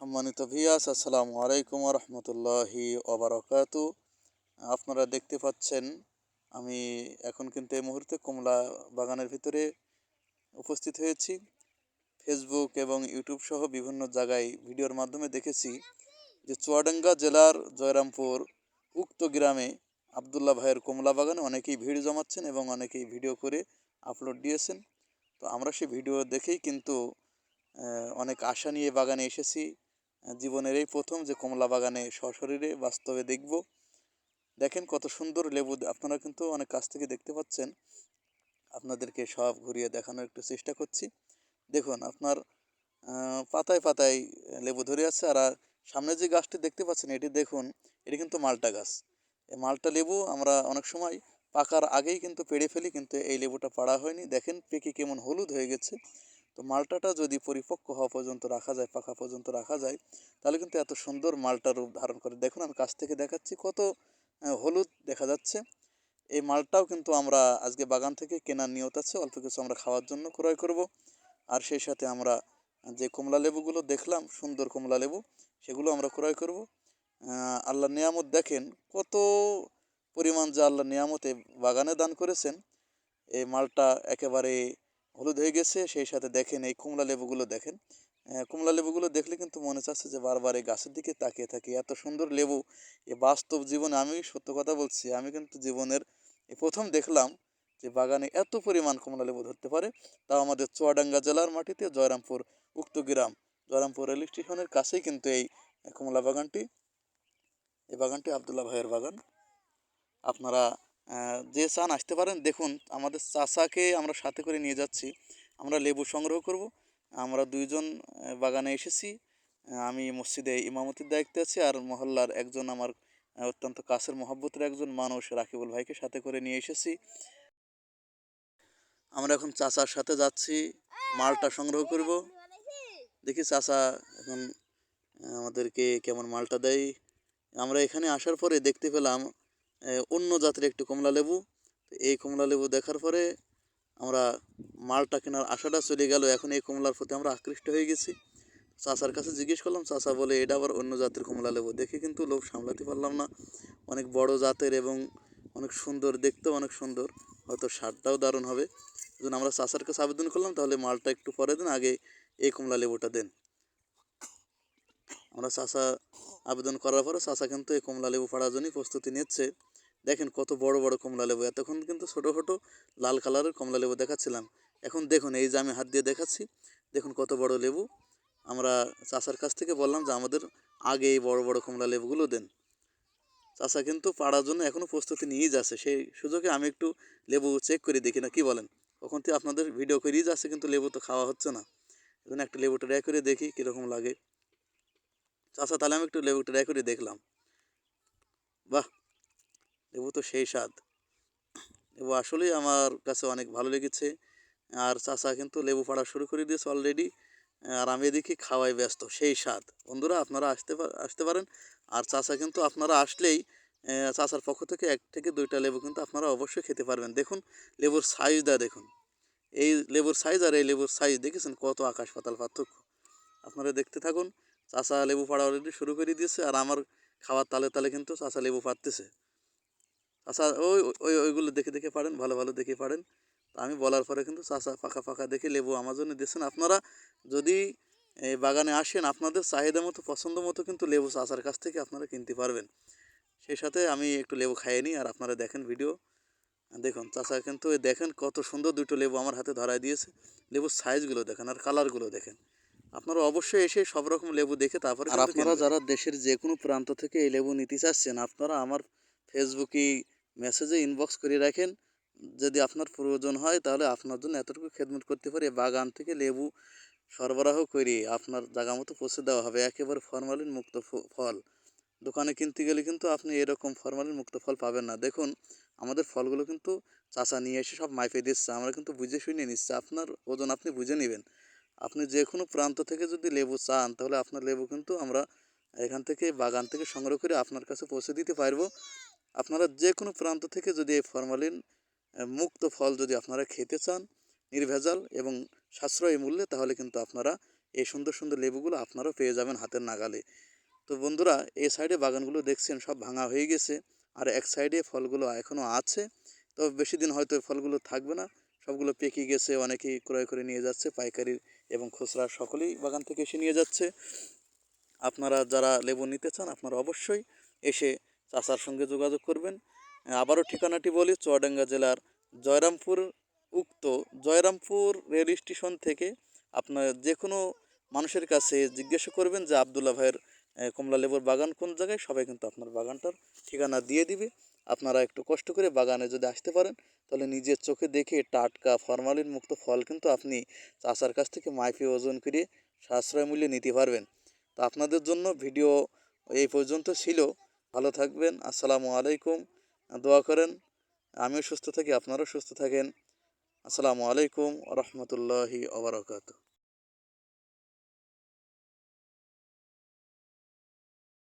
সম্মানিত ভিয়াস আসসালামু আলাইকুম রহমতুল্লাহি ওবরাকাত। আপনারা দেখতে পাচ্ছেন, আমি এখন কিন্তু এই মুহূর্তে কমলা বাগানের ভিতরে উপস্থিত হয়েছি। ফেসবুক এবং ইউটিউব সহ বিভিন্ন জায়গায় ভিডিওর মাধ্যমে দেখেছি যে চুয়াডাঙ্গা জেলার জয়রামপুর উক্ত গ্রামে আবদুল্লাহ ভাইয়ের কমলা বাগানে অনেকেই ভিড় জমাচ্ছেন এবং অনেকেই ভিডিও করে আপলোড দিয়েছেন। তো আমরা সেই ভিডিও দেখেই কিন্তু অনেক আশা নিয়ে বাগানে এসেছি। জীবনের এই প্রথম যে কমলা বাগানে সশরীরে বাস্তবে দেখব। দেখেন কত সুন্দর লেবু আপনারা কিন্তু অনেক কাছ থেকে দেখতে পাচ্ছেন। আপনাদেরকে সব ঘুরিয়ে দেখানোর একটু চেষ্টা করছি। দেখুন, আপনার পাতায় পাতায় লেবু ধরে আছে আর আর সামনে যে গাছটি দেখতে পাচ্ছেন, এটি দেখুন, এটি কিন্তু মালটা গাছ। এই মালটা লেবু আমরা অনেক সময় পাকার আগেই কিন্তু পেড়ে ফেলি, কিন্তু এই লেবুটা পাড়া হয়নি। দেখেন পেকে কেমন হলুদ হয়ে গেছে। তো মালটাটা যদি পরিপক্ক হওয়া পর্যন্ত রাখা যায়, পাকা পর্যন্ত রাখা যায়, তাহলে কিন্তু এত সুন্দর মালটা রূপ ধারণ করে। দেখুন, আমি কাছ থেকে দেখাচ্ছি কত হলুদ দেখা যাচ্ছে। এই মালটাও কিন্তু আমরা আজকে বাগান থেকে কেনার নিয়ত আছে, অল্প কিছু আমরা খাওয়ার জন্য ক্রয় করব। আর সেই সাথে আমরা যে কমলা লেবুগুলো দেখলাম, সুন্দর কমলা লেবু, সেগুলো আমরা ক্রয় করব। আল্লাহ নিয়ামত দেখেন কত পরিমাণ যে আল্লাহ নিয়ামত বাগানে দান করেছেন। এই মালটা একেবারে হলুদ হয়ে গেছে, সেই সাথে দেখেন এই কমলা লেবুগুলো দেখেন। কমলা লেবুগুলো দেখলে কিন্তু মনে চাচ্ছে যে বারবার এই গাছের দিকে তাকিয়ে থাকি। এত সুন্দর লেবু, এ বাস্তব জীবনে আমি সত্য কথা বলছি, আমি কিন্তু জীবনের প্রথম দেখলাম যে বাগানে এত পরিমাণ কমলা লেবু ধরতে পারে। তাও আমাদের চুয়াডাঙ্গা জেলার মাটিতে জয়রামপুর উক্ত গ্রাম, জয়রামপুর রেল স্টেশনের কাছেই কিন্তু এই কমলা বাগানটি। এই বাগানটি আবদুল্লাহ ভাইয়ের বাগান। আপনারা যে চান আসতে পারেন। দেখুন, আমাদের চাচাকে আমরা সাথে করে নিয়ে যাচ্ছি। আমরা লেবু সংগ্রহ করব। আমরা দুইজন বাগানে এসেছি। আমি মসজিদে ইমামতির দায়িত্বে আছি আর মহল্লার একজন আমার অত্যন্ত কাছের মহব্বতের একজন মানুষ রাকিবুল ভাইকে সাথে করে নিয়ে এসেছি। আমরা এখন চাচার সাথে যাচ্ছি। মালটা সংগ্রহ করব। দেখি চাচা এখন আমাদেরকে কেমন মালটা দেয়। আমরা এখানে আসার পরে দেখতে পেলাম অন্য জাতের একটি কমলা লেবু। এই কমলা লেবু দেখার পরে আমরা মালটা কেনার আশাটা চলে গেল। এখন এই কমলার প্রতি আমরা আকৃষ্ট হয়ে গেছি। চাচার কাছে জিজ্ঞেস করলাম, চাচা বলে, এটা আবার অন্য জাতের কমলা লেবু? দেখে কিন্তু লোভ সামলাতে পারলাম না। অনেক বড় জাতের এবং অনেক সুন্দর, দেখতেও অনেক সুন্দর। হয়তো স্বাদটাও দারুণ হবে। যখন আমরা চাচার কাছে আবেদন করলাম, তাহলে মালটা একটু পরে দেন, আগে এই কমলা লেবুটা দেন। আমরা চাষা আবেদন করার পরে চাষা কিন্তু এই কমলা লেবু পাড়ার জন্যই প্রস্তুতি নিচ্ছে। দেখেন কত বড় বড় কমলা লেবু। এতক্ষণ কিন্তু ছোটো ছোটো লাল কালারের কমলা লেবু দেখাচ্ছিলাম। এখন দেখুন, এই যে আমি হাত দিয়ে দেখাচ্ছি, দেখুন কত বড় লেবু। আমরা চাচার কাছ থেকে বললাম যে আমাদের আগে এই বড় বড় কমলা লেবুগুলো দেন। চাষা কিন্তু পাড়ার জন্য এখনও প্রস্তুতি নিয়েই যাচ্ছে। সেই সুযোগে আমি একটু লেবু চেক করে দেখি না, কি বলেন? কখন থেকে আপনাদের ভিডিও করেই যাচ্ছে, কিন্তু লেবু তো খাওয়া হচ্ছে না। এখন একটা লেবু ট্রাই করে দেখি, কীরকম লাগে। চাচা, তাহলে আমি একটু লেবু ট্রাই করে দেখলাম। বাহ, লেবু তো সেই স্বাদ। লেবু আসলেই আমার কাছে অনেক ভালো লেগেছে। আর চাচা কিন্তু লেবু পাড়া শুরু করে দিয়েছে অলরেডি আর আমি এদিকে খাওয়াই ব্যস্ত, সেই স্বাদ। বন্ধুরা, আপনারা আসতে আসতে পারেন। আর চাচা কিন্তু আপনারা আসলেই চাচার পক্ষ থেকে এক থেকে দুইটা লেবু কিন্তু আপনারা অবশ্যই খেতে পারবেন। দেখুন, লেবুর সাইজটা দেখুন। এই লেবুর সাইজ আর এই লেবুর সাইজ দেখেছেন কত আকাশ পাতাল পার্থক্য? আপনারা দেখতে থাকুন। চাচা লেবু পাড়া অলরেডি শুরু করে দিয়েছে আর আমার খাওয়ার তালে তালে কিন্তু চাচা লেবু পাড়তেছে চাচা ওই ওই, ওইগুলো দেখে দেখে পারেন ভালো ভালো দেখে পারেন আমি বলার পরে কিন্তু চাচা ফাঁকা ফাঁকা দেখে লেবু আমার জন্য দিয়েছেন। আপনারা যদি এই বাগানে আসেন, আপনাদের চাহিদা মতো, পছন্দ মতো কিন্তু লেবু চাচার কাছ থেকে আপনারা কিনতে পারবেন। সেই সাথে আমি একটু লেবু খাইয়ে নিই আর আপনারা দেখেন ভিডিও দেখুন, চাচা কিন্তু দেখেন কত সুন্দর দুটো লেবু আমার হাতে ধরায় দিয়েছে। লেবুর সাইজগুলো দেখেন আর কালারগুলো দেখেন। আপনারা অবশ্যই এসে সব রকম লেবু দেখে তারপরে আর আপনারা যারা দেশের যে কোনো প্রান্ত থেকে এই লেবু নিতে চাচ্ছেন আপনারা আমার ফেসবুকে মেসেজে ইনবক্স করে রাখেন। যদি আপনার প্রয়োজন হয় তাহলে আপনার জন্য এতটুকু খেদমত করতে পারি বাগান থেকে লেবু সরবরাহ করে আপনার জায়গা মতো পৌঁছে দেওয়া হবে। একেবারে ফরমালিন মুক্ত ফল। দোকানে কিনতে গেলে কিন্তু আপনি এরকম ফরমালিন মুক্ত ফল পাবেন না। দেখুন আমাদের ফলগুলো কিন্তু চাচা নিয়ে এসে সব মাইপে দিচ্ছে। আমরা কিন্তু বুঝে শুনে নিচ্ছি। আপনার ওজন আপনি বুঝে নেবেন। আপনি যে কোনো প্রান্ত থেকে যদি লেবু চান, তাহলে আপনার লেবু কিন্তু আমরা এখান থেকে বাগান থেকে সংগ্রহ করে আপনার কাছে পৌঁছে দিতে পারব। আপনারা যে কোনো প্রান্ত থেকে যদি এই ফরমালিন মুক্ত ফল যদি আপনারা খেতে চান, নির্ভেজাল এবং সাশ্রয়ী মূল্যে, তাহলে কিন্তু আপনারা এই সুন্দর সুন্দর লেবুগুলো আপনারাও পেয়ে যাবেন হাতের নাগালে। তো বন্ধুরা এই সাইডে বাগানগুলো দেখছেন, সব ভাঙা হয়ে গেছে। আর এক সাইডে ফলগুলো এখনও আছে। তো বেশি দিন হয়তো ফলগুলো থাকবে না। সবগুলো পেকে গেছে, অনেকেই ক্রয় করে নিয়ে যাচ্ছে পাইকারি এবং খুচরা সকলেই বাগান থেকে এসে নিয়ে যাচ্ছে। আপনারা যারা লেবু নিতে চান, আপনারা অবশ্যই এসে চাচার সঙ্গে যোগাযোগ করবেন। আবারও ঠিকানাটি বলি, চুয়াডাঙ্গা জেলার জয়রামপুর উক্ত জয়রামপুর রেল স্টেশন থেকে আপনার যে কোনো মানুষের কাছে জিজ্ঞাসা করবেন যে আবদুল্লা ভাইয়ের কমলা লেবুর বাগান কোন জায়গায়? সবাই কিন্তু আপনার বাগানটার ঠিকানা দিয়ে দিবে। আপনারা একটু কষ্ট করে বাগানে যদি আসতে পারেন, তাহলে নিজের চোখে দেখে টাটকা ফরমালিন মুক্ত ফল কিন্তু আপনি চাষার কাছ থেকে মাইফি ওজন করে সাশ্রয় মূল্যে নিতে পারবেন। তো আপনাদের জন্য ভিডিও এই পর্যন্ত ছিল। ভালো থাকবেন, আসসালামু আলাইকুম। দোয়া করেন, আমিও সুস্থ থাকি, আপনারাও সুস্থ থাকেন। আসসালামু আলাইকুম রহমতুল্লাহি ওবরাকাতু